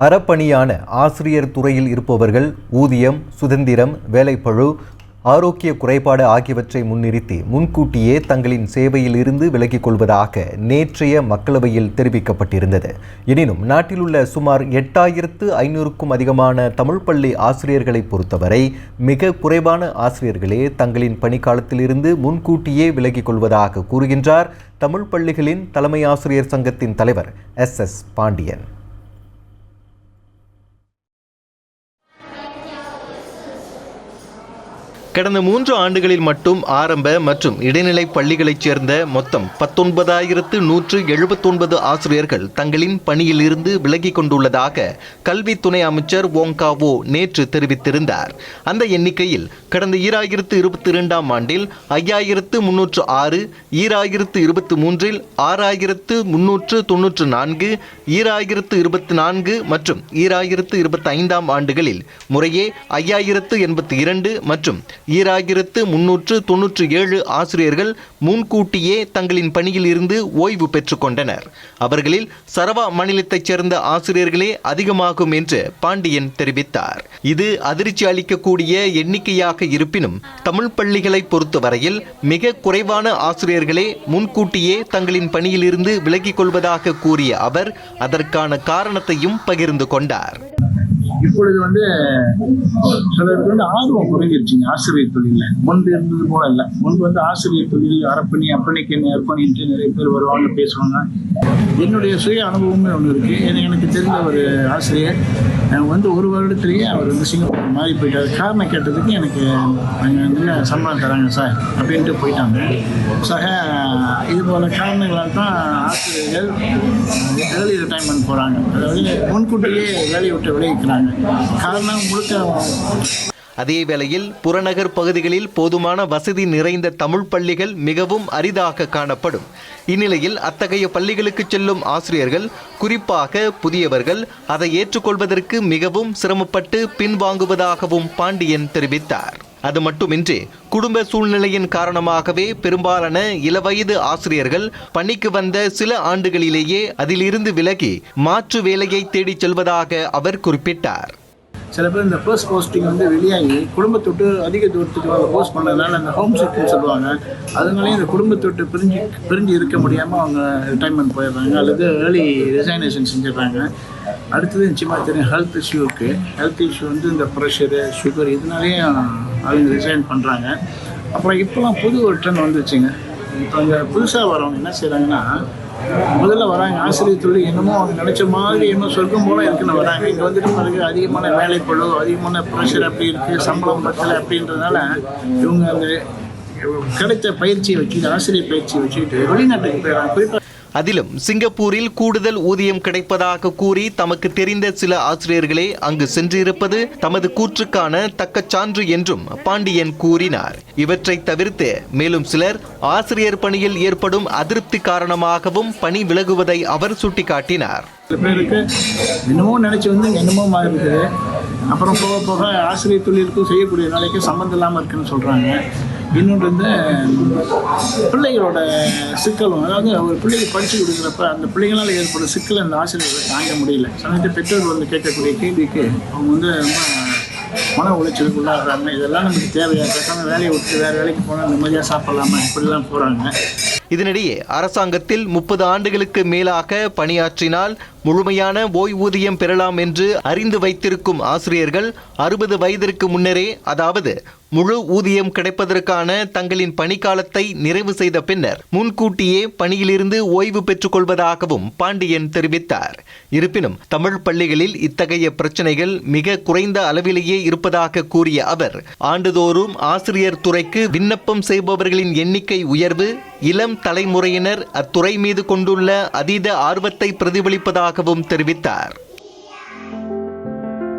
அறப்பணியான ஆசிரியர் துறையில் இருப்பவர்கள் ஊதியம் சுதந்திரம் வேலைப்பழு ஆரோக்கிய குறைபாடு ஆகியவற்றை முன்னிறுத்தி முன்கூட்டியே தங்களின் சேவையில் இருந்து விலகிக் கொள்வதாக நேற்றைய மக்களவையில் தெரிவிக்கப்பட்டிருந்தது. எனினும் நாட்டிலுள்ள சுமார் எட்டாயிரத்து ஐநூறுக்கும் அதிகமான தமிழ் பள்ளி ஆசிரியர்களை பொறுத்தவரை மிக குறைவான ஆசிரியர்களே தங்களின் பணிக்காலத்திலிருந்து முன்கூட்டியே விலகிக் கொள்வதாக கூறுகின்றார் தமிழ் பள்ளிகளின் தலைமை ஆசிரியர் சங்கத்தின் தலைவர் எஸ் எஸ் பாண்டியன். கடந்த மூன்று ஆண்டுகளில் மட்டும் ஆரம்ப மற்றும் இடைநிலை பள்ளிகளைச் சேர்ந்த மொத்தம் பத்தொன்பதாயிரத்து நூற்று எழுபத்தொன்பது ஆசிரியர்கள் தங்களின் பணியிலிருந்து விலகிக் கொண்டுள்ளதாக கல்வி துணை அமைச்சர் ஓங்காவோ நேற்று தெரிவித்திருந்தார். அந்த எண்ணிக்கையில் கடந்த ஈராயிரத்து இருபத்தி இரண்டாம் ஆண்டில் ஐயாயிரத்து முன்னூற்று ஆறு ஈராயிரத்து இருபத்தி மூன்றில் ஆறாயிரத்து முன்னூற்று தொன்னூற்று நான்கு ஈராயிரத்து இருபத்தி நான்கு மற்றும் ஈராயிரத்து இருபத்தி ஐந்தாம் ஆண்டுகளில் முறையே ஐயாயிரத்து எண்பத்தி இரண்டு மற்றும் ஈராயிரத்து முன்னூற்று தொன்னூற்று ஏழு ஆசிரியர்கள் முன்கூட்டியே தங்களின் பணியில் இருந்து ஓய்வு பெற்றுக்கொண்டனர் அவர்களில் சரவா மாநிலத்தைச் சேர்ந்த ஆசிரியர்களே அதிகமாகும் என்று பாண்டியன் தெரிவித்தார். இது அதிர்ச்சி அளிக்கக்கூடிய எண்ணிக்கையாக இருப்பினும் தமிழ் பள்ளிகளை பொறுத்தவரையில் மிக குறைவான ஆசிரியர்களே முன்கூட்டியே தங்களின் பணியிலிருந்து விலகிக் கொள்வதாக கூறிய அவர் அதற்கான காரணத்தையும் பகிர்ந்து கொண்டார். இப்பொழுது வந்து சிலருக்கு வந்து ஆர்வம் குறைஞ்சிருச்சுங்க ஆசிரியர் தொழிலில். முன்பு இருந்தது போல இல்லை. முன்பு வந்து ஆசிரியர் தொழில் அரப்பணி அப்பணிக்கு அர்ப்பணிட்டு நிறைய பேர் வருவாங்க பேசுவாங்க. என்னுடைய சுய அனுபவமே ஒன்று இருக்கு. எனக்கு எனக்கு தெரிந்த ஒரு ஆசிரியர் வந்து ஒரு வருடத்துலேயே அவர் வந்து சிங்கப்பூர் மாறி போயிட்டார். காரணம் கேட்டதுக்கு எனக்கு அங்கே வந்து சம்பளம் தராங்க சார் அப்படின்ட்டு போயிட்டாங்க. சக இது போல காரணங்களால் தான் ஆசிரியர்கள் ஏர்லி ரிட்டைர்மெண்ட் போகிறாங்க அதாவது முன்கூட்டியே வேலையை விட்டு விளைவிக்கிறாங்க காரணம் முழுக்க அதேவேளையில் புறநகர் பகுதிகளில் போதுமான வசதி நிறைந்த தமிழ் பள்ளிகள் மிகவும் அரிதாக காணப்படும். இந்நிலையில் அத்தகைய பள்ளிகளுக்கு செல்லும் ஆசிரியர்கள் குறிப்பாக புதியவர்கள் அதை ஏற்றுக்கொள்வதற்கு மிகவும் சிரமப்பட்டு பின்வாங்குவதாகவும் பாண்டியன் தெரிவித்தார். அது மட்டுமின்றி குடும்ப சூழ்நிலையின் காரணமாகவே பெரும்பாலான இளவயது ஆசிரியர்கள் பணிக்கு வந்த சில ஆண்டுகளிலேயே அதிலிருந்து விலகி மாற்று வேலையை தேடிச் செல்வதாக அவர் குறிப்பிட்டார். சில பேர் இந்த ஃபர்ஸ்ட் போஸ்டிங் வந்து வெளியாகி குடும்பத்தொட்டு அதிக தூரத்துக்கு அவங்க போஸ்ட் பண்ணதுனால அந்த ஹோம் சிக்னு சொல்லுவாங்க. அதனாலேயே இந்த குடும்பத்தொட்டு பிரிஞ்சு பிரிஞ்சு இருக்க முடியாமல் அவங்க ரிட்டைர்மெண்ட் போயிடுறாங்க அல்லது ஏர்லி ரிசைனேஷன் செஞ்சிடுறாங்க. அடுத்தது நிச்சயமாக தெரியும் ஹெல்த் இஷ்யூ இருக்குது ஹெல்த் இஷ்யூ வந்து இந்த ப்ரெஷரு சுகர் இதனாலேயும் அவங்க ரிசைன் பண்ணுறாங்க அப்புறம் இப்போலாம் புது ஒரு ட்ரெண்ட் வந்துச்சுங்க. இப்போ இங்கே புதுசாக வரவங்க என்ன செய்கிறாங்கன்னா முதல்ல வராங்க ஆசிரியர் தொழில் என்னமோ அவங்க நினச்ச மாதிரி என்ன சொர்க்கம் போல இருக்குன்னு வராங்க. இங்கே வந்துட்டு பிறகு அதிகமான வேலைப்பழு அதிகமான ப்ரெஷர் அப்படி இருக்குது சம்பளம் பத்தலை அப்படின்றதுனால இவங்க அந்த கிடைத்த பயிற்சியை வச்சுட்டு ஆசிரியர் பயிற்சியை வச்சுக்கிட்டு வெளிநாட்டுக்கு போயிடறாங்க. குறிப்பாக அதிலும் சிங்கப்பூரில் கூடுதல் ஊதியம் கிடைப்பதாக கூறி தமக்கு தெரிந்த சில ஆசிரியர்களே அங்கு சென்றிருப்பது தமது கூற்றுக்கான தக்க சான்று என்றும் பாண்டியன் கூறினார். இவற்றை தவிர்த்து மேலும் சிலர் ஆசிரியர் பணியில் ஏற்படும் அதிருப்தி காரணமாகவும் பணி விலகுவதை அவர் சுட்டிக்காட்டினார். சில பேருக்கு என்னமோ நினச்சி வந்து என்னமோ மாதிரி அப்புறம் போக போக ஆசிரியர் தொழிலுக்கும் செய்யக்கூடிய நாளைக்கு சம்மந்தம் இல்லாமல் இருக்குன்னு சொல்கிறாங்க இன்னொன்று வந்து பிள்ளைகளோட சிக்கலும் அதாவது ஒரு பிள்ளைக்கு படித்து கொடுக்குறப்ப அந்த பிள்ளைகளால் ஏற்படும் சிக்கல் அந்த ஆசிரியர்கள் தாங்க முடியல. சமயத்தில் பெற்றோர் வந்து கேட்கக்கூடிய கேள்விக்கு அவங்க வந்து ரொம்ப மன உளைச்சலுக்கு உள்ளாடுறாங்க இதெல்லாம் நமக்கு தேவையா? பேசாமல் வேலையை விட்டு வேறு வேலைக்கு போனால் நிம்மதியாக சாப்பிடலாமா? இப்படிலாம் போகிறாங்க இதனிடையே அரசாங்கத்தில் முப்பது ஆண்டுகளுக்கு மேலாக பணியாற்றினால் முழுமையான ஓய்வூதியம் பெறலாம் என்று அறிந்து வைத்திருக்கும் ஆசிரியர்கள் அறுபது வயதிற்கு முன்னரே அதாவது முழு ஊதியம் கிடைப்பதற்கான தங்களின் பணிக்காலத்தை நிறைவு செய்த பின்னர் முன்கூட்டியே பணியிலிருந்து ஓய்வு பெற்றுக் கொள்வதாகவும் பாண்டியன் தெரிவித்தார். இருப்பினும் தமிழ் பள்ளிகளில் இத்தகைய பிரச்சனைகள் மிக குறைந்த அளவிலேயே இருப்பதாக கூறிய அவர் ஆண்டுதோறும் ஆசிரியர் துறைக்கு விண்ணப்பம் செய்பவர்களின் எண்ணிக்கை உயர்வு இளம் தலைமுறையினர் அத்துறை மீது கொண்டுள்ள அதீத ஆர்வத்தை பிரதிபலிப்பதாக தெரிவித்தார்